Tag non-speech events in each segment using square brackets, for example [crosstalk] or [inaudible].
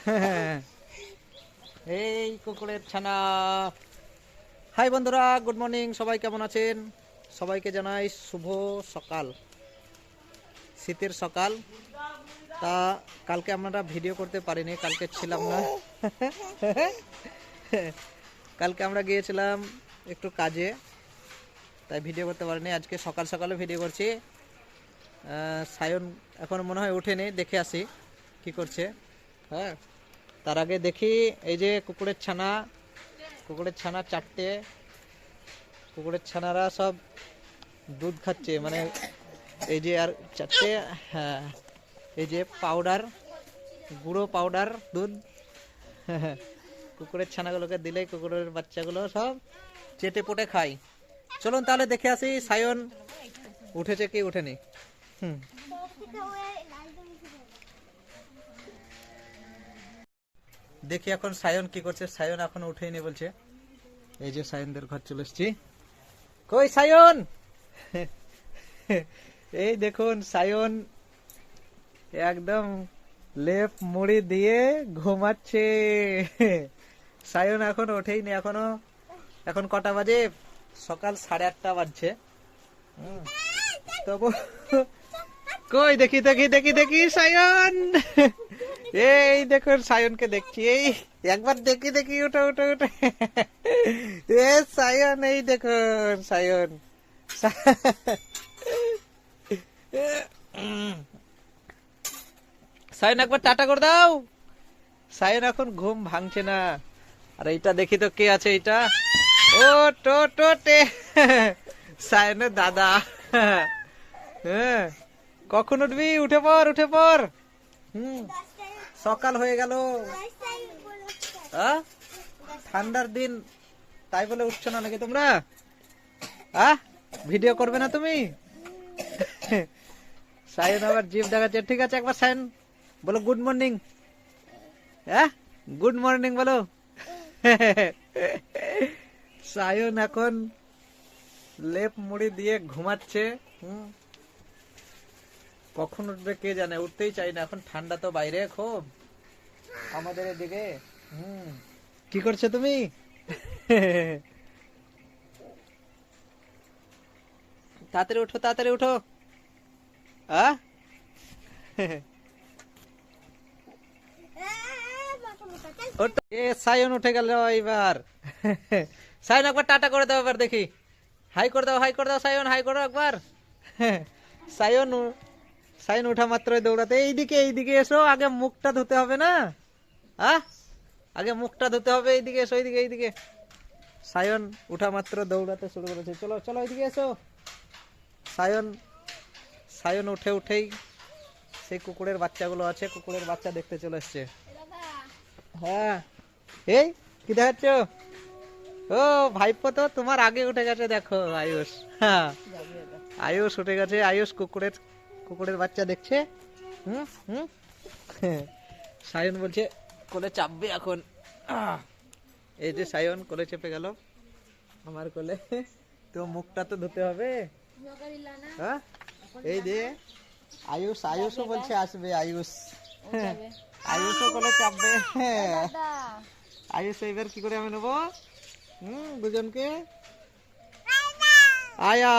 [laughs] এই কুকুরের ছানা। হাই বন্ধুরা, গুড মর্নিং, সবাই কেমন আছেন? সবাইকে জানাই শুভ সকাল। শীতের সকাল। তা কালকে আমরা ভিডিও করতে পারিনি, কালকে ছিলাম না। [laughs] কালকে আমরা গিয়েছিলাম একটু কাজে, তাই ভিডিও করতে পারিনি। আজকে সকাল সকালে ভিডিও করছি। সায়ন এখন মনে হয় উঠেনি দেখে আসি কি করছে। হ্যাঁ তার আগে দেখি এই যে কুকুরের ছানা কুকুরের ছানা চারটে, কুকুরের ছানারা সব দুধ খাচ্ছে মানে এই যে আর চারটে হ্যাঁ এই যে পাউডার গুঁড়ো পাউডার দুধ, [laughs] কুকুরের ছানাগুলোকে দিলেই কুকুরের বাচ্চাগুলো সব চেটে পুটে খায়। চলুন তাহলে দেখে আসি, সায়ন উঠেছে কি উঠেনি? হুম। দেখি এখন সায়ন কি করছে। সায়ন এখন উঠেনি বলছে। এই যে সায়নদের ঘর চলে এসছি। কই সায়ন? এই দেখুন, সায়ন একদম লেপ মুড়ি দিয়ে ঘুমাচ্ছে। সায়ন এখন ওঠেই ওঠেইনি এখনও। এখন কটা বাজে? সকাল সাড়ে আটটা বাজছে। তবু কই দেখি দেখি দেখি দেখি, সায়ন! এই দেখুন, সায়নকে দেখছি, এই, একবার দেখি দেখি, উঠো উঠো উঠো। এ, সায়ন, এই দেখুন, সায়ন। সায়ন, একবার টাটা করে দাও। সায়ন, এখন ঘুম ভাঙছে না। আর এইটা দেখি তো কে আছে এইটা। ও, টো টো টে সায়নের দাদা। হ্যাঁ। কখন উঠবি? উঠে পর উঠে পর হুম। সকাল হয়ে গেল? ঠান্ডার দিন, তাই বলে উঠছো না নাকি তোমরা? আ ভিডিও করবে না তুমি? [laughs] সায়ন আবার জিপ দেখাচ্ছে। ঠিক আছে, একবার সায়ন, বলো গুড মর্নিং হ্যাঁ গুড মর্নিং বলো। [laughs] সায়ন এখন লেপ মুড়ি দিয়ে ঘুমাচ্ছে। হুম? কখন উঠবে কে জানে? উঠতেই চাই না এখন ঠান্ডা তো বাইরে খুব। আমাদের এদিকে হুম। কি করছ তুমি? তাড়াতাড়ি উঠো তাড়াতাড়ি উঠো। এ সায়ন উঠে গেল এবার। সায়ন একবার টাটা করে দাও এবার দেখি। হাই করে দাও হাই করে দাও সায়ন হাই করো একবার। সায়ন উ- সায়ন উঠা মাত্র দৌড়াতে, এইদিকে এইদিকে এসো, আগে মুখটা ধুতে হবে না? আহ? আগে মুখটা ধুতে হবে, এইদিকে এসো, এইদিকে এইদিকে। সায়ন উঠা মাত্র দৌড়াতে শুরু করেছে। চলো চলো, এইদিকে এসো। সায়ন সায়ন উঠে উঠেই সেই কুকুরের বাচ্চাগুলো আছে, কুকুরের বাচ্চা দেখতে চলে এসছে। হ্যাঁ। এই, কি দেখাচ্ছ? ও, ভাইপো তো তোমার আগে উঠে গেছে, দেখো, আয়ুষ। হ্যাঁ। আয়ুষ উঠে গেছে, আয়ুষ কুকুরের কুকুরের বাচ্চা দেখছে? হুম হুম? সায়ন বলছে, কোলে চাপবে এখন। এই যে সায়ন, কোলে চেপে গেল। আমার কোলে। তো মুখটা তো ধুতে হবে। হ্যাঁ? এই যে, আয়ুষ, আয়ুষও বলছে আসবে, আয়ুষ। আয়ুষও কোলে চাপবে। আয়ুষ এবার কি করে আমি নেব? হুম, দুজনকে। আয়া!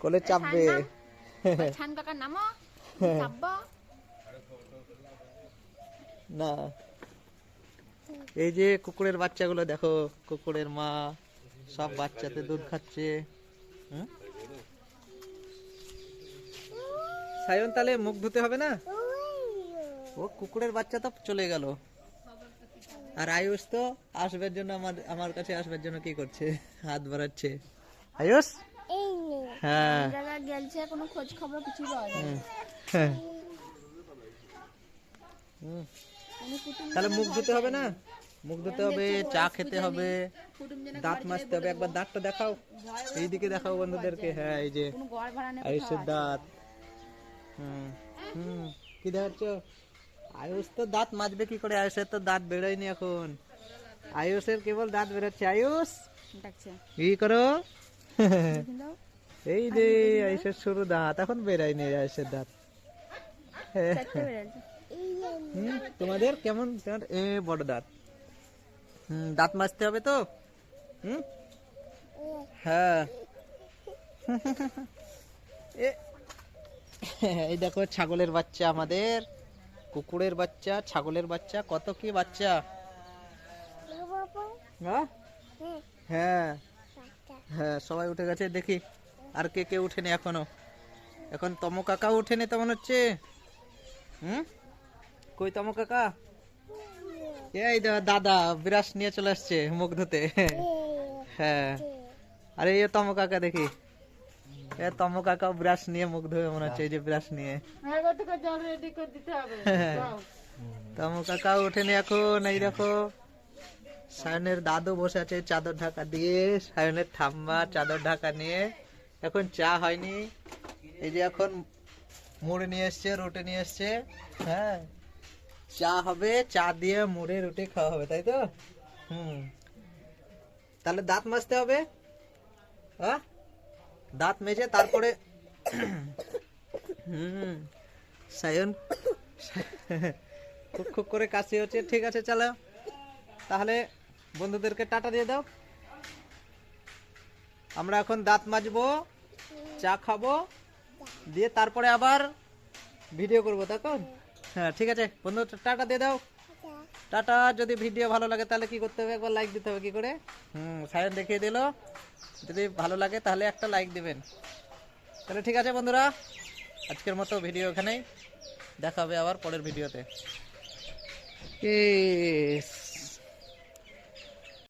কোলে চাপবে। ছান কাকার নামো না এই যে কুকুরের বাচ্চাগুলো দেখো কুকুরের মা সব বাচ্চাতে দুধ খাচ্ছে। সায়ন তাহলে মুখ ধুতে হবে না? ও কুকুরের বাচ্চা তো চলে গেল। আর আয়ুষ তো আসবার জন্য আমার আমার কাছে আসবার জন্য কি করছে? হাত বাড়াচ্ছে। আয়ুষ? হ্যাঁ। গেলছে কোনো খোঁজ খবর কিছু পাওয়া যায় হ্যাঁ। হুম। তাহলে মুখ ধুতে হবে না? মুখ ধুতে হবে চা খেতে হবে দাঁত মাজতে হবে। একবার দাঁতটা দেখাও। এইদিকে দেখাও বন্ধুদেরকে হ্যাঁ এই যে আয়ুষের দাঁত। হুম হুম। কি দেখাচ্ছ? আয়ুষ তো দাঁত মাজবে কি করে? আয়ুষের তো দাঁত বেরোয়নি এখন। আয়ুষের কেবল দাঁত বেরোচ্ছে। আয়ুষ কি করো? এই যে আয়ুষের শুরু দাঁত এখন বেরোয়নি আয়ুষের দাঁত। চারটে তোমাদের কেমন? তোমার এ বড় দাঁত। হুম দাঁত মাজতে হবে তো? হুম? হ্যাঁ। এ এই দেখো ছাগলের বাচ্চা আমাদের। কুকুরের বাচ্চা ছাগলের বাচ্চা কত কি বাচ্চা? হ্যাঁ? হ্যাঁ। হ্যাঁ সবাই উঠে গেছে দেখি। আর কে কে উঠেনি এখনও? এখন তম কাকা উঠেনি তো মনে হচ্ছে? হুম? কই তম কাকা? এই দাদা বিরাস নিয়ে চলে আসছে মুখ ধুতে। হ্যাঁ। আরে এ তম কাকা দেখি। এ তম কাকা ব্রাশ নিয়ে মুখ ধুয়ে মনে হচ্ছে এই যে ব্রাশ নিয়ে। তম কাকা উঠেনি এখন এই দেখো। সায়নের দাদু বসে আছে চাদর ঢাকা দিয়ে। সায়নের ঠাম্মা চাদর ঢাকা নিয়ে। এখন চা হয়নি। এই যে এখন মুড়ে নিয়ে এসছে, রুটি নিয়ে এসছে হ্যাঁ। চা হবে, চা দিয়ে মুড়ে, রুটি খাওয়া হবে, তাই তো? হুম। তাহলে দাঁত মাজতে হবে। হ্যাঁ দাঁত মেজে তারপরে হুম, সায়ন, খুব খুব করে কাশি হচ্ছে। ঠিক আছে, চলো। তাহলে বন্ধুদেরকে টাটা দিয়ে দাও। আমরা এখন দাঁত মাজবো। চা খাব, দিয়ে তারপরে আবার ভিডিও করব তখন হ্যাঁ ঠিক আছে। বন্ধু, টাটা দিয়ে দাও। টাটা, যদি ভিডিও ভালো লাগে তাহলে কি করতে হবে? একবার লাইক দিতে হবে, কি করে? হুম, সায়ন দেখিয়ে দিল। যদি ভালো লাগে তাহলে একটা লাইক দিবেন। তাহলে ঠিক আছে বন্ধুরা, আজকের মতো ভিডিও এখানেই। দেখা হবে আবার পরের ভিডিওতে